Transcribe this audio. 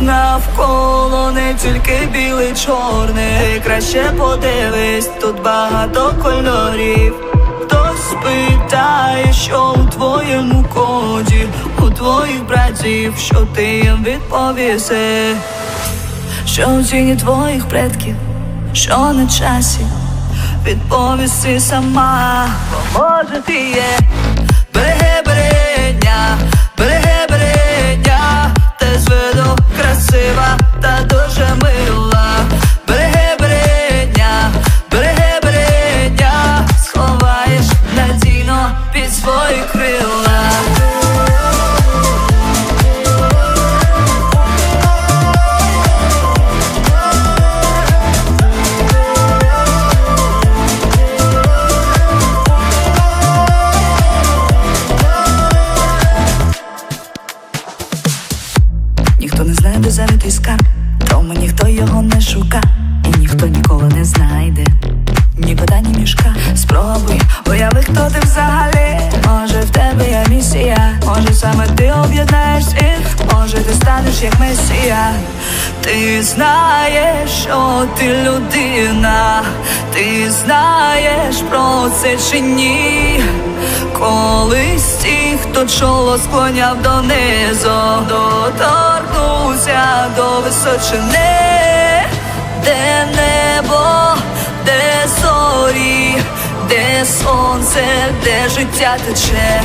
Навколо не тільки білий, чорний Краще подивись, тут багато кольорів. Хтось питає, що у твоєму коді, у твоїх братів, що ти їм відповіси, що в тіні твоїх предків, що на часі, відповісти сама, бо може ти є крила. Ніхто не знає, де завітий скарб, тому ніхто його не шука, і ніхто ніколи не знайде. Ні кота, ні мішка. Спробуй, уяви, хто ти взагалі. Саме ти об'єднаєш всіх, може ти станеш як месія. Ти знаєш, що ти людина, ти знаєш про це чи ні. Колись ті, хто чоло склоняв донизу, доторкнувся до височини, де небо, де зорі, де сонце, де життя тече.